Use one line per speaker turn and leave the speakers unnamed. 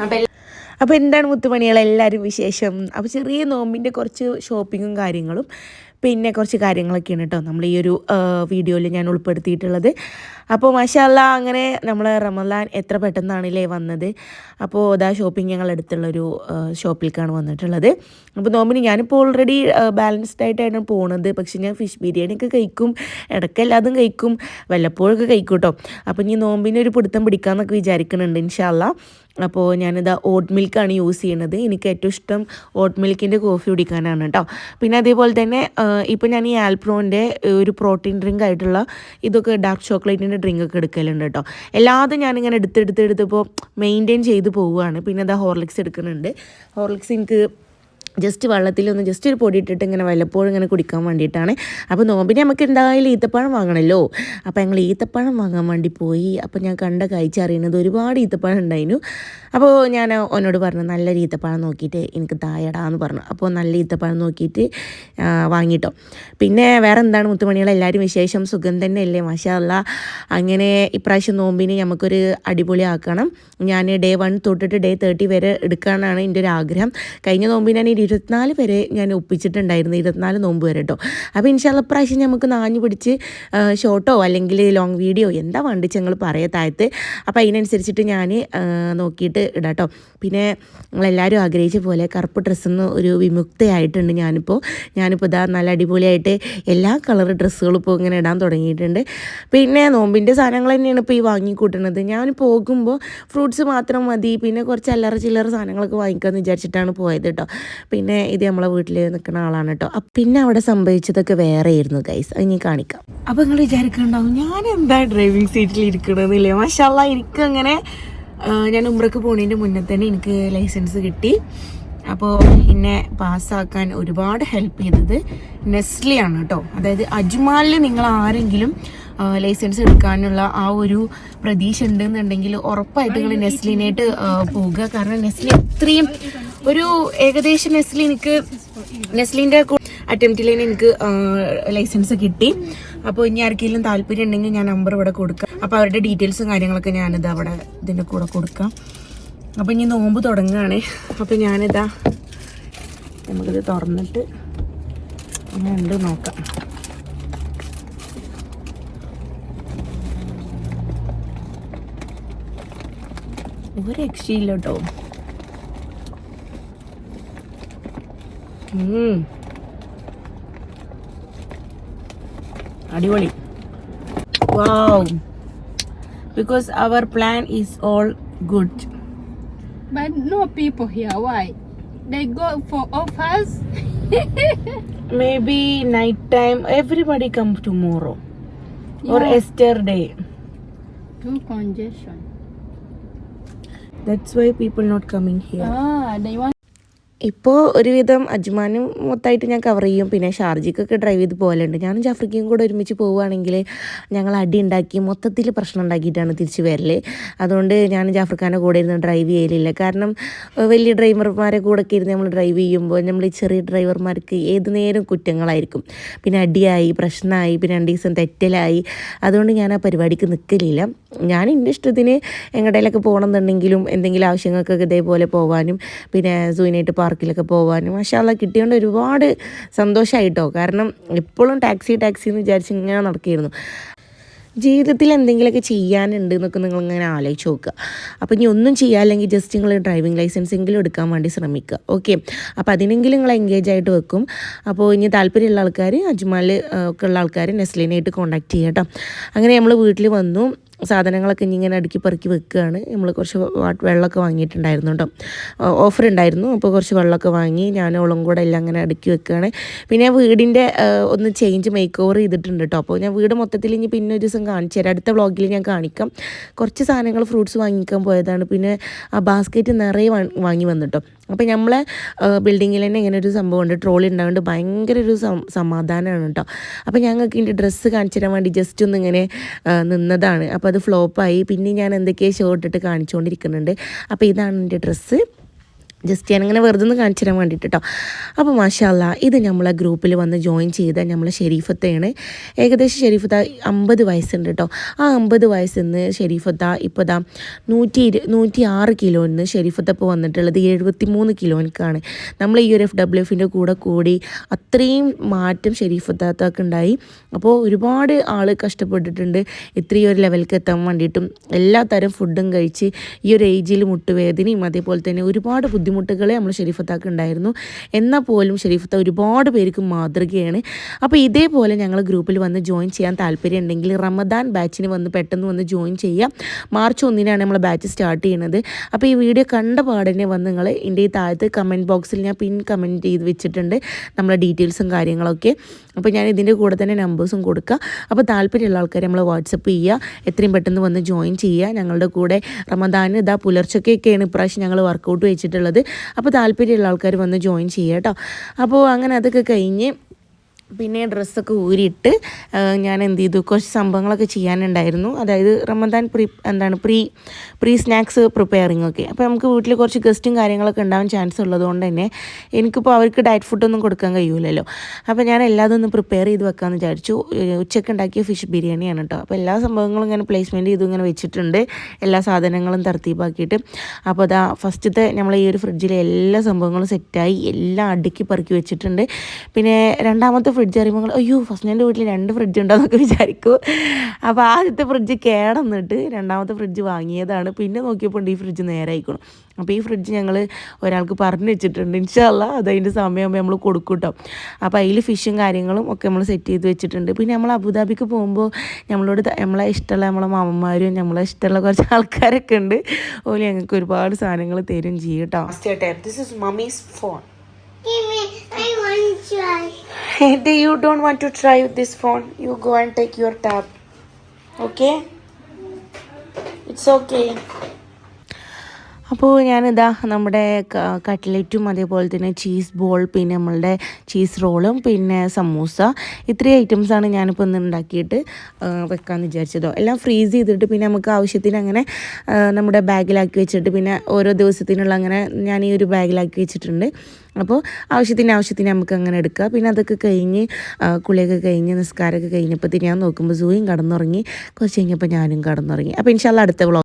അപ്പം
അപ്പോൾ എന്താണ് മുത്തുമണികൾ എല്ലാവരും വിശേഷം? അപ്പോൾ ചെറിയ നോമ്പിന്റെ കുറച്ച് ഷോപ്പിങ്ങും കാര്യങ്ങളും. പിന്നെ കുറച്ച് കാര്യങ്ങളൊക്കെയാണ് കേട്ടോ. നമ്മൾ ഈ ഒരു വീഡിയോയിൽ ഞാൻ ഉൾപ്പെടുത്തിയിട്ടുള്ളത്. അപ്പോൾ മഷാല്ല അങ്ങനെ നമ്മൾ റമദാൻ എത്ര പെട്ടെന്നാണല്ലേ വന്നത്? അപ്പോൾ അതാ ഷോപ്പിംഗ് ഞങ്ങൾ അടുത്തുള്ളൊരു ഷോപ്പിലേക്കാണ് വന്നിട്ടുള്ളത്. അപ്പോൾ നോമ്പിന് ഞാനിപ്പോൾ ഓൾറെഡി ബാലൻസ്ഡ് ആയിട്ടാണ് പോണത്. പക്ഷേ ഞാൻ ഫിഷ് ബിരിയാണി ഒക്കെ കഴിക്കും ഇടയ്ക്ക് എല്ലാതും കഴിക്കും വല്ലപ്പോഴൊക്കെ കഴിക്കും കേട്ടോ. അപ്പോൾ ഇനി നോമ്പിന് ഒരു പിടുത്തം പിടിക്കാമെന്നൊക്കെ വിചാരിക്കുന്നുണ്ട് ഇൻഷാല്ല അപ്പോൾ ഞാനിത് ഓട്ട് മിൽക്കാണ് യൂസ് ചെയ്യുന്നത്. എനിക്ക് ഏറ്റവും ഇഷ്ടം ഓട്ട് മിൽക്കിന്റെ കോഫി കുടിക്കാനാണ് കേട്ടോ പിന്നെ അതേപോലെ തന്നെ ഇപ്പോൾ ഞാൻ ഈ ആൽപ്രോന്റെ ഒരു പ്രോട്ടീൻ ഡ്രിങ്ക് ആയിട്ടുള്ള ഇതൊക്കെ ഡാർക്ക് ചോക്ലേറ്റിന്റെ ഡ്രിങ്ക് ഒക്കെ എടുക്കലുണ്ട് കേട്ടോ എല്ലാതും ഞാനിങ്ങനെ എടുത്തെടുത്തെടുത്തിപ്പോൾ മെയിന്റെയിൻ ചെയ്ത് പോവുകയാണ്. പിന്നെ അതാ ഹോർലിക്സ് എടുക്കുന്നുണ്ട്. ഹോർലിക്സ് എനിക്ക് ജസ്റ്റ് വെള്ളത്തിലൊന്ന് ജസ്റ്റ് ഒരു പൊടി ഇട്ടിട്ട് ഇങ്ങനെ വല്ലപ്പോഴും ഇങ്ങനെ കുടിക്കാൻ വേണ്ടിയിട്ടാണ്. അപ്പോൾ നോമ്പിന് നമുക്ക് എന്തായാലും ഈത്തപ്പഴം വാങ്ങണമല്ലോ അപ്പോൾ ഞങ്ങൾ ഈത്തപ്പഴം വാങ്ങാൻ വേണ്ടി പോയി. അപ്പോൾ ഞാൻ കണ്ട കഴിച്ചറിയണത് ഒരുപാട് ഈത്തപ്പഴം ഉണ്ടായിരുന്നു. അപ്പോൾ ഞാൻ ഓനോട് പറഞ്ഞു നല്ല ഈത്തപ്പഴം നോക്കിയിട്ട് എനിക്ക് തായടാന്ന് പറഞ്ഞു. അപ്പോൾ നല്ല ഈത്തപ്പഴം നോക്കിയിട്ട് വാങ്ങിട്ടോ. പിന്നെ വേറെ എന്താണ് മുത്തുമണികൾ എല്ലാവരും വിശേഷം സുഖം തന്നെയല്ലേ? മാഷാല്ല അങ്ങനെ ഇപ്രാവശ്യം നോമ്പിന് നമുക്കൊരു അടിപൊളി ആക്കണം ഞാൻ ഡേ വൺ തൊട്ടിട്ട് ഡേ തേർട്ടി വരെ എടുക്കാനാണ് എന്റെ ഒരു ആഗ്രഹം. കഴിഞ്ഞ നോമ്പിനാണ് ഇരുപത്തിനാല് വരെ ഞാൻ ഒപ്പിച്ചിട്ടുണ്ടായിരുന്നു ഇരുപത്തിനാല് നോമ്പ് വരെ കേട്ടോ അപ്പോൾ ഇൻഷാല്ല പ്രാവശ്യം നമുക്ക് നാഞ്ഞു പിടിച്ച് ഷോർട്ടോ അല്ലെങ്കിൽ ലോങ് വീഡിയോ എന്താ വേണ്ടി ഞങ്ങൾ പറയാ താഴത്ത്. അപ്പോൾ അതിനനുസരിച്ചിട്ട് ഞാൻ നോക്കിയിട്ട് ഇടാം പിന്നെ നമ്മളെല്ലാവരും ആഗ്രഹിച്ച പോലെ കറുപ്പ് ഡ്രസ്സെന്ന് ഒരു വിമുക്തയായിട്ടുണ്ട് ഞാനിപ്പോൾ ഞാനിപ്പോൾ ഇതാ നല്ല അടിപൊളിയായിട്ട് എല്ലാ കളർ ഡ്രസ്സുകളും ഇപ്പോൾ ഇങ്ങനെ ഇടാൻ തുടങ്ങിയിട്ടുണ്ട്. പിന്നെ നോമ്പിന്റെ സാധനങ്ങൾ തന്നെയാണ് ഇപ്പോൾ ഈ വാങ്ങിക്കൂട്ടുന്നത്. ഞാൻ പോകുമ്പോൾ ഫ്രൂട്ട്സ് മാത്രം മതി പിന്നെ കുറച്ച് അല്ലറ ചില്ലറ സാധനങ്ങളൊക്കെ വാങ്ങിക്കാമെന്ന് വിചാരിച്ചിട്ടാണ് പോയത് കേട്ടോ പിന്നെ ഇത് നമ്മളെ വീട്ടിൽ നിൽക്കുന്ന ആളാണ് കേട്ടോ അപ്പ് പിന്നെ അവിടെ സംഭവിച്ചതൊക്കെ വേറെ ആയിരുന്നു ഗൈസ് ഇനി കാണിക്കാം. അപ്പോൾ നിങ്ങൾ വിചാരിക്കുന്നുണ്ടാവും ഞാൻ എന്താ ഡ്രൈവിംഗ് സീറ്റിൽ ഇരിക്കണമെന്നില്ലേ മഷാല്ല എനിക്കങ്ങനെ ഞാൻ ഉമ്രക്ക് പോണതിന്റെ മുന്നേ തന്നെ എനിക്ക് ലൈസൻസ് കിട്ടി. അപ്പോൾ എന്നെ പാസ്സാക്കാൻ ഒരുപാട് ഹെൽപ്പ് ചെയ്തത് ആണ് കേട്ടോ അതായത് അജ്മാലിൽ നിങ്ങൾ ആരെങ്കിലും ലൈസൻസ് എടുക്കാനുള്ള ആ ഒരു പ്രതീക്ഷ ഉണ്ടെന്നുണ്ടെങ്കിൽ ഉറപ്പായിട്ട് നിങ്ങൾ നെസ്ലിനായിട്ട് പോവുക. കാരണം നെസ്ലി അത്രയും ഒരു ഏകദേശം നെസ്ലി എനിക്ക് നെസ്ലിന്റെ അറ്റംപ്റ്റിൽ എനിക്ക് ലൈസൻസ് കിട്ടി. അപ്പോൾ ഇനി ആർക്കെങ്കിലും താല്പര്യം ഉണ്ടെങ്കിൽ ഞാൻ നമ്പർ ഇവിടെ കൊടുക്കാം. അപ്പോൾ അവരുടെ ഡീറ്റെയിൽസും കാര്യങ്ങളൊക്കെ ഞാനിത് അവിടെ ഇതിന്റെ കൂടെ കൊടുക്കാം. അപ്പോൾ ഇനി നോമ്പ് തുടങ്ങുകയാണ്. അപ്പോൾ ഞാനിതാ നമുക്കിത് തുറന്നിട്ട് ഉണ്ട് നോക്കാം. ഒരു രക്ഷയില്ല കേട്ടോ. അടിപൊളി വാവ് because our plan is all good
But no people here. Why? They go for offers.
Maybe night time everybody come tomorrow or
Yeah.
Yesterday
Too congestion.
That's why people not coming here
Ah, they want.
ഇപ്പോൾ ഒരുവിധം അജ്മാനും മൊത്തമായിട്ട് ഞാൻ cover ചെയ്യും. പിന്നെ ഷാർജിക്കൊക്കെ drive ചെയ്ത് പോകലുണ്ട്. ഞാനും ജാഫ്രിക്കയും കൂടെ ഒരുമിച്ച് പോവുകയാണെങ്കിൽ ഞങ്ങൾ അടി ഉണ്ടാക്കി മൊത്തത്തിൽ പ്രശ്നം ഉണ്ടാക്കിയിട്ടാണ് തിരിച്ച് വരൽ അതുകൊണ്ട് ഞാൻ ജാഫ്രിക്കാന്റെ കൂടെ ഇരുന്ന് ഡ്രൈവ് ചെയ്യലില്ല. കാരണം വലിയ ഡ്രൈവർമാരെ കൂടെ ഇരുന്ന് നമ്മൾ ഡ്രൈവ് ചെയ്യുമ്പോൾ നമ്മൾ ചെറിയ ഡ്രൈവർമാർക്ക് ഏത് നേരം കുറ്റങ്ങളായിരിക്കും. പിന്നെ അടിയായി പ്രശ്നമായി പിന്നെ രണ്ട് ദിവസം തെറ്റലായി. അതുകൊണ്ട് ഞാൻ ആ പരിപാടിക്ക് നിൽക്കലില്ല. ഞാൻ എന്റെ ഇഷ്ടത്തിന് എങ്ങടേലൊക്കെ പോകണമെന്നുണ്ടെങ്കിലും എന്തെങ്കിലും ആവശ്യങ്ങൾക്കൊക്കെ ഇതേപോലെ പോകാനും പിന്നെ സൂനായിട്ട് പാർക്കിലൊക്കെ പോകാനും മഷാല കിട്ടിയോണ്ട് ഒരുപാട് സന്തോഷമായിട്ടോ കാരണം എപ്പോഴും ടാക്സി ടാക്സി എന്ന് വിചാരിച്ച് ഇങ്ങനെ നടക്കുകയായിരുന്നു ജീവിതത്തിൽ എന്തെങ്കിലുമൊക്കെ ചെയ്യാനുണ്ട് എന്നൊക്കെ നിങ്ങൾ ഇങ്ങനെ ആലോചിച്ച് നോക്കുക. അപ്പോൾ ഇനി ഒന്നും ചെയ്യാല്ലെങ്കിൽ ജസ്റ്റ് നിങ്ങൾ ഡ്രൈവിംഗ് ലൈസൻസ് എങ്കിലും എടുക്കാൻ വേണ്ടി ശ്രമിക്കുക. ഓക്കെ അപ്പോൾ അതിനെങ്കിലും നിങ്ങൾ എൻഗേജ് ആയിട്ട് വെക്കും. അപ്പോൾ ഇനി താല്പര്യമുള്ള ആൾക്കാർ അജ്മാൽ ഒക്കെ ഉള്ള ആൾക്കാർ നെസ്ലിനായിട്ട് കോൺടാക്ട് ചെയ്യുക കേട്ടോ. അങ്ങനെ നമ്മൾ വീട്ടിൽ വന്നു. സാധനങ്ങളൊക്കെ ഇനി ഇങ്ങനെ അടുക്കി പെറുക്കി വെക്കുകയാണ്. നമ്മൾ കുറച്ച് വെള്ളമൊക്കെ വാങ്ങിയിട്ടുണ്ടായിരുന്നു കേട്ടോ. ഓഫർ ഉണ്ടായിരുന്നു. അപ്പോൾ കുറച്ച് വെള്ളമൊക്കെ വാങ്ങി ഞാൻ ഉളം കൂടെ എല്ലാം അങ്ങനെ അടുക്കി വെക്കുകയാണ്. പിന്നെ വീടിന്റെ ഒന്ന് ചേഞ്ച് മേക്ക് ഓവർ ചെയ്തിട്ടുണ്ട് കേട്ടോ. അപ്പോൾ ഞാൻ വീട് മൊത്തത്തിൽ ഇനി പിന്നെ ഒരു ദിവസം കാണിച്ചു തരാം. അടുത്ത വ്ളോഗിൽ ഞാൻ കാണിക്കാം. കുറച്ച് സാധനങ്ങൾ ഫ്രൂട്ട്സ് വാങ്ങിക്കാൻ പോയതാണ്. പിന്നെ ആ ബാസ്ക്കറ്റ് നിറയെ വാങ്ങി വന്നിട്ടോ അപ്പോൾ നമ്മളെ ബിൽഡിങ്ങിൽ തന്നെ ഇങ്ങനെ ഒരു സംഭവം ഉണ്ട് ട്രോളി ഉണ്ടാവുകൊണ്ട് ഭയങ്കര ഒരു സമാധാനമാണ് കേട്ടോ അപ്പോൾ ഞങ്ങൾക്ക് ഇതിന്റെ ഡ്രസ്സ് കാണിച്ചു തരാൻ വേണ്ടി ജസ്റ്റ് ഒന്ന് ഇങ്ങനെ നിന്നതാണ്. അപ്പോൾ അത് ഫ്ലോപ്പായി പിന്നെ ഞാൻ എന്തൊക്കെയോ ഷർട്ട് ഇട്ട് കാണിച്ചുകൊണ്ടിരിക്കുന്നുണ്ട് അപ്പോൾ ഇതാണ് എന്റെ ഡ്രസ്സ് ജസ്റ്റ് ഞാനിങ്ങനെ വെറുതെ ഒന്ന് കാണിച്ചു തരാൻ വേണ്ടിയിട്ട് കേട്ടോ അപ്പോൾ മാഷാല്ല ഇത് നമ്മളെ ഗ്രൂപ്പിൽ വന്ന് ജോയിൻ ചെയ്ത നമ്മളെ ഷെരീഫത്തെയാണ്. ഏകദേശം ഷെരീഫത്ത അമ്പത് വയസ്സുണ്ട് കേട്ടോ ആ അമ്പത് വയസ്സിൽ നിന്ന് ഷെരീഫത്ത ഇപ്പോൾ ദാ നൂറ്റി ഇരു നൂറ്റി ആറ് കിലോന്ന് ഷെരീഫത്ത ഇപ്പോൾ വന്നിട്ടുള്ളത്. എഴുപത്തി മൂന്ന് കിലോനിക്കാണ് നമ്മൾ ഈ ഒരു എഫ് ഡബ്ല്യു എഫിന്റെ കൂടെ കൂടി അത്രയും മാറ്റം ഷെരീഫത്താത്തൊക്കെ ഉണ്ടായി അപ്പോൾ ഒരുപാട് ആൾ കഷ്ടപ്പെട്ടിട്ടുണ്ട് ഇത്രയും ഒരു ലെവലിലേക്ക് എത്താൻ വേണ്ടിയിട്ടും. എല്ലാ തരം ഫുഡും കഴിച്ച് ഈ ഒരു ഏജിൽ മുട്ടുവേദനയും അതേപോലെ തന്നെ ഒരുപാട് ബുദ്ധിമുട്ടുകൾ നമ്മൾ ഷെരീഫത്താക്ക് ഉണ്ടായിരുന്നു. എന്നാൽ പോലും ഷെരീഫത്ത ഒരുപാട് പേർക്ക് മാതൃകയാണ്. അപ്പോൾ ഇതേപോലെ ഞങ്ങൾ ഗ്രൂപ്പിൽ വന്ന് ജോയിൻ ചെയ്യാൻ താല്പര്യം ഉണ്ടെങ്കിൽ റമദാൻ ബാച്ചിന് വന്ന് പെട്ടെന്ന് വന്ന് ജോയിൻ ചെയ്യാം. മാർച്ച് ഒന്നിനാണ് നമ്മൾ ബാച്ച് സ്റ്റാർട്ട് ചെയ്യുന്നത്. അപ്പോൾ ഈ വീഡിയോ കണ്ട പാടനെ വന്ന് നിങ്ങൾ എന്റെ ഈ താഴത്ത് കമന്റ് ബോക്സിൽ ഞാൻ പിൻ കമന്റ് ചെയ്ത് വെച്ചിട്ടുണ്ട് നമ്മളെ ഡീറ്റെയിൽസും കാര്യങ്ങളൊക്കെ. അപ്പോൾ ഞാൻ ഇതിന്റെ കൂടെ തന്നെ നമ്പേഴ്സും കൊടുക്കുക അപ്പോൾ താല്പര്യമുള്ള ആൾക്കാരെ നമ്മൾ വാട്സപ്പ് ചെയ്യുക. എത്രയും പെട്ടെന്ന് വന്ന് ജോയിൻ ചെയ്യുക. ഞങ്ങളുടെ കൂടെ റമദാൻ ഇതാ പുലർച്ചയ്ക്കൊക്കെയാണ് ഇപ്രാവശ്യം ഞങ്ങൾ വർക്കൗട്ട് വെച്ചിട്ടുള്ളത്. അപ്പോൾ താല്പര്യമുള്ള ആൾക്കാർ വന്ന് ജോയിൻ ചെയ്യുക കേട്ടോ. അപ്പോൾ അങ്ങനെ അതൊക്കെ കഴിഞ്ഞ് പിന്നെ ഡ്രസ്സൊക്കെ ഊരിയിട്ട് ഞാൻ എന്ത് ചെയ്തു? കുറച്ച് സംഭവങ്ങളൊക്കെ ചെയ്യാനുണ്ടായിരുന്നു. അതായത് റമദാൻ പ്രീ എന്താണ് പ്രീ പ്രീ സ്നാക്സ് പ്രിപ്പയറിംഗ് ഒക്കെ. അപ്പോൾ നമുക്ക് വീട്ടിൽ കുറച്ച് ഗസ്റ്റും കാര്യങ്ങളൊക്കെ ഉണ്ടാവാൻ ചാൻസ് ഉള്ളതുകൊണ്ട് തന്നെ എനിക്കിപ്പോൾ അവർക്ക് ഡയറ്റ് ഫുഡൊന്നും കൊടുക്കാൻ കഴിയൂലല്ലോ. അപ്പോൾ ഞാൻ എല്ലാതും ഒന്ന് പ്രിപ്പയർ ചെയ്ത് വെക്കാമെന്ന് വിചാരിച്ചു. ഉച്ചയ്ക്ക് ഉണ്ടാക്കിയ ഫിഷ് ബിരിയാണിയാണ് കേട്ടോ. അപ്പോൾ എല്ലാ സംഭവങ്ങളും ഇങ്ങനെ പ്ലേസ്മെന്റ് ചെയ്തു ഇങ്ങനെ വെച്ചിട്ടുണ്ട്. എല്ലാ സാധനങ്ങളും തർത്തീപ്പാക്കിയിട്ട്. അപ്പോൾ അതാ ഫസ്റ്റത്തെ നമ്മൾ ഈ ഒരു ഫ്രിഡ്ജിലെ എല്ലാ സംഭവങ്ങളും സെറ്റായി എല്ലാം അടുക്കി പെറുക്കി വെച്ചിട്ടുണ്ട്. പിന്നെ രണ്ടാമത്തെ ഫ്രിഡ്ജ് അറിയുമ്പോൾ അയ്യോ ഫസ്റ്റ് എന്റെ വീട്ടിൽ രണ്ട് ഫ്രിഡ്ജ് ഉണ്ടോയെന്നൊക്കെ വിചാരിക്കും. അപ്പോൾ ആദ്യത്തെ ഫ്രിഡ്ജ് കേടന്നിട്ട് രണ്ടാമത്തെ ഫ്രിഡ്ജ് വാങ്ങിയതാണ്. പിന്നെ നോക്കിയപ്പോൾ ഈ ഫ്രിഡ്ജ് നേരെ ആയിക്കണം. അപ്പോൾ ഈ ഫ്രിഡ്ജ് ഞങ്ങൾ ഒരാൾക്ക് പറഞ്ഞു വെച്ചിട്ടുണ്ട്. ഇൻഷാല്ല അത് അതിന്റെ സമയമാകുമ്പോൾ നമ്മൾ കൊടുക്കും കേട്ടോ അപ്പോൾ അതിൽ ഫിഷും കാര്യങ്ങളും ഒക്കെ നമ്മൾ സെറ്റ് ചെയ്ത് വെച്ചിട്ടുണ്ട്. പിന്നെ നമ്മൾ അബുദാബിക്ക് പോകുമ്പോൾ നമ്മളോട് നമ്മളെ ഇഷ്ടമുള്ള നമ്മളെ മാമന്മാരും നമ്മളെ ഇഷ്ടമുള്ള കുറച്ച് ആൾക്കാരൊക്കെ ഉണ്ട്. ഓൽ ഞങ്ങൾക്ക് ഒരുപാട് സാധനങ്ങൾ തരും ചെയ്യും കേട്ടോ
this is mummy's phone
You don't want to try this phone. You go and take your tab. Okay? It's okay അപ്പോൾ ഞാനിതാ നമ്മുടെ കട്ട്ലറ്റും അതേപോലെ തന്നെ ചീസ് ബോൾ പിന്നെ നമ്മളുടെ ചീസ് റോളും പിന്നെ സമൂസ. ഇത്രയും ഐറ്റംസാണ് ഞാനിപ്പോൾ ഇന്ന് ഉണ്ടാക്കിയിട്ട് വെക്കാമെന്ന് വിചാരിച്ചതോ. എല്ലാം ഫ്രീസ് ചെയ്തിട്ട് പിന്നെ നമുക്ക് ആവശ്യത്തിന് അങ്ങനെ നമ്മുടെ ബാഗിലാക്കി വെച്ചിട്ട് പിന്നെ ഓരോ ദിവസത്തിനുള്ള അങ്ങനെ ഞാൻ ഈ ഒരു ബാഗിലാക്കി വെച്ചിട്ടുണ്ട്. അപ്പോൾ ആവശ്യത്തിന് ആവശ്യത്തിന് നമുക്ക് അങ്ങനെ എടുക്കുക പിന്നെ അതൊക്കെ കഴിഞ്ഞ് കുളിയൊക്കെ കഴിഞ്ഞ് നിസ്കാരമൊക്കെ കഴിഞ്ഞപ്പോഴത്തേക്ക് ഞാൻ നോക്കുമ്പോൾ സൂയും കടന്നുറങ്ങി. കുറച്ച് കഴിഞ്ഞപ്പോൾ ഞാനും കടന്നുറങ്ങി. അപ്പോൾ ഇൻഷാല്ല അടുത്ത വ്ളോഗ്